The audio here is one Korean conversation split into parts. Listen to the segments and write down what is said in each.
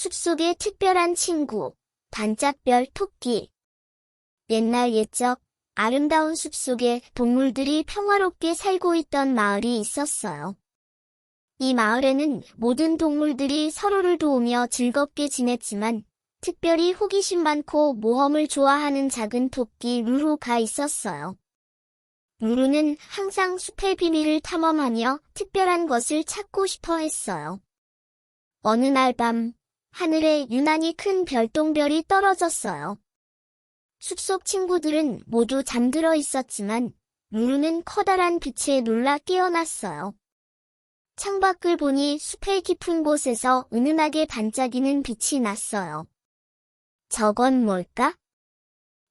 숲속의 특별한 친구, 반짝별 토끼. 옛날 옛적 아름다운 숲속에 동물들이 평화롭게 살고 있던 마을이 있었어요. 이 마을에는 모든 동물들이 서로를 도우며 즐겁게 지냈지만 특별히 호기심 많고 모험을 좋아하는 작은 토끼 루루가 있었어요. 루루는 항상 숲의 비밀을 탐험하며 특별한 것을 찾고 싶어 했어요. 어느 날 밤, 하늘에 유난히 큰 별똥별이 떨어졌어요. 숲속 친구들은 모두 잠들어 있었지만 루루는 커다란 빛에 놀라 깨어났어요. 창밖을 보니 숲의 깊은 곳에서 은은하게 반짝이는 빛이 났어요. 저건 뭘까?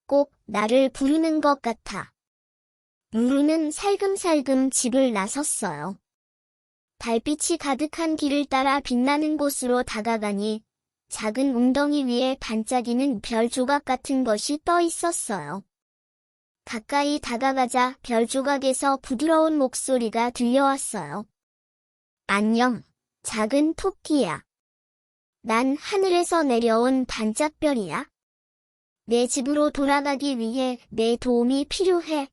꼭 나를 부르는 것 같아. 루루는 살금살금 집을 나섰어요. 달빛이 가득한 길을 따라 빛나는 곳으로 다가가니 작은 웅덩이 위에 반짝이는 별 조각 같은 것이 떠 있었어요. 가까이 다가가자 별 조각에서 부드러운 목소리가 들려왔어요. 안녕, 작은 토끼야. 난 하늘에서 내려온 반짝별이야. 내 집으로 돌아가기 위해 내 도움이 필요해.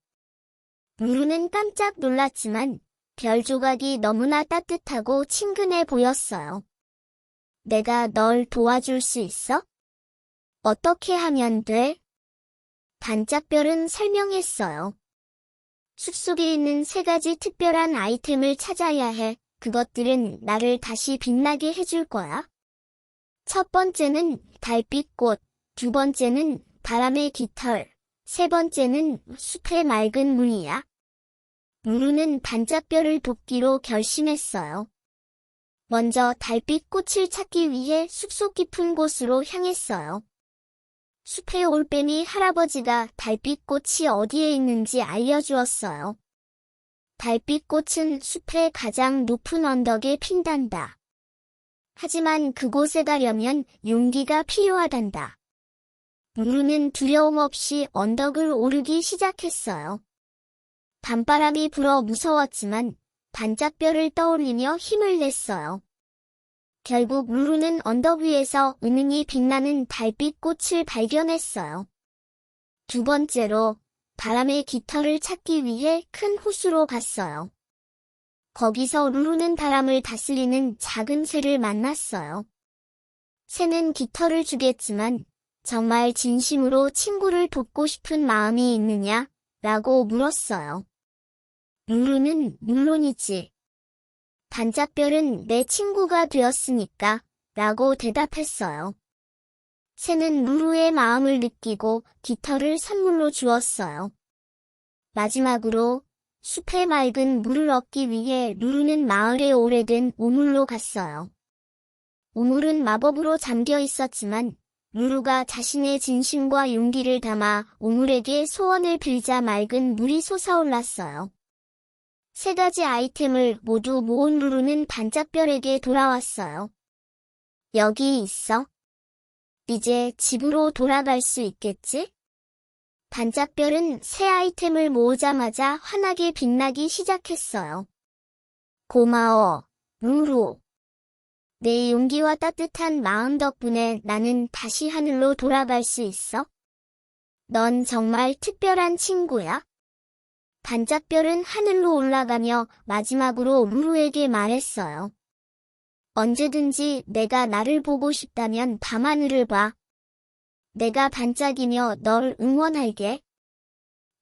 루루는 깜짝 놀랐지만 별 조각이 너무나 따뜻하고 친근해 보였어요. 내가 널 도와줄 수 있어? 어떻게 하면 돼? 반짝별은 설명했어요. 숲속에 있는 세 가지 특별한 아이템을 찾아야 해. 그것들은 나를 다시 빛나게 해줄 거야. 첫 번째는 달빛꽃, 두 번째는 바람의 깃털, 세 번째는 숲의 맑은 물이야. 루루는 반짝별을 돕기로 결심했어요. 먼저 달빛 꽃을 찾기 위해 숲속 깊은 곳으로 향했어요. 숲의 올빼미 할아버지가 달빛 꽃이 어디에 있는지 알려주었어요. 달빛 꽃은 숲의 가장 높은 언덕에 핀단다. 하지만 그곳에 가려면 용기가 필요하단다. 루루는 두려움 없이 언덕을 오르기 시작했어요. 밤바람이 불어 무서웠지만 반짝별을 떠올리며 힘을 냈어요. 결국 루루는 언덕 위에서 은은히 빛나는 달빛 꽃을 발견했어요. 두 번째로 바람의 깃털을 찾기 위해 큰 호수로 갔어요. 거기서 루루는 바람을 다스리는 작은 새를 만났어요. 새는 깃털을 주겠지만 정말 진심으로 친구를 돕고 싶은 마음이 있느냐? 라고 물었어요. 루루는 물론이지. 반짝별은 내 친구가 되었으니까 라고 대답했어요. 새는 루루의 마음을 느끼고 깃털을 선물로 주었어요. 마지막으로 숲의 맑은 물을 얻기 위해 루루는 마을의 오래된 우물로 갔어요. 우물은 마법으로 잠겨 있었지만 루루가 자신의 진심과 용기를 담아 우물에게 소원을 빌자 맑은 물이 솟아올랐어요. 세 가지 아이템을 모두 모은 루루는 반짝별에게 돌아왔어요. 여기 있어. 이제 집으로 돌아갈 수 있겠지? 반짝별은 새 아이템을 모으자마자 환하게 빛나기 시작했어요. 고마워, 루루. 내 용기와 따뜻한 마음 덕분에 나는 다시 하늘로 돌아갈 수 있어? 넌 정말 특별한 친구야? 반짝별은 하늘로 올라가며 마지막으로 루루에게 말했어요. 언제든지 내가 나를 보고 싶다면 밤하늘을 봐. 내가 반짝이며 널 응원할게.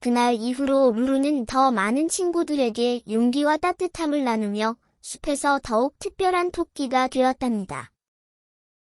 그날 이후로 루루는 더 많은 친구들에게 용기와 따뜻함을 나누며 숲에서 더욱 특별한 토끼가 되었답니다.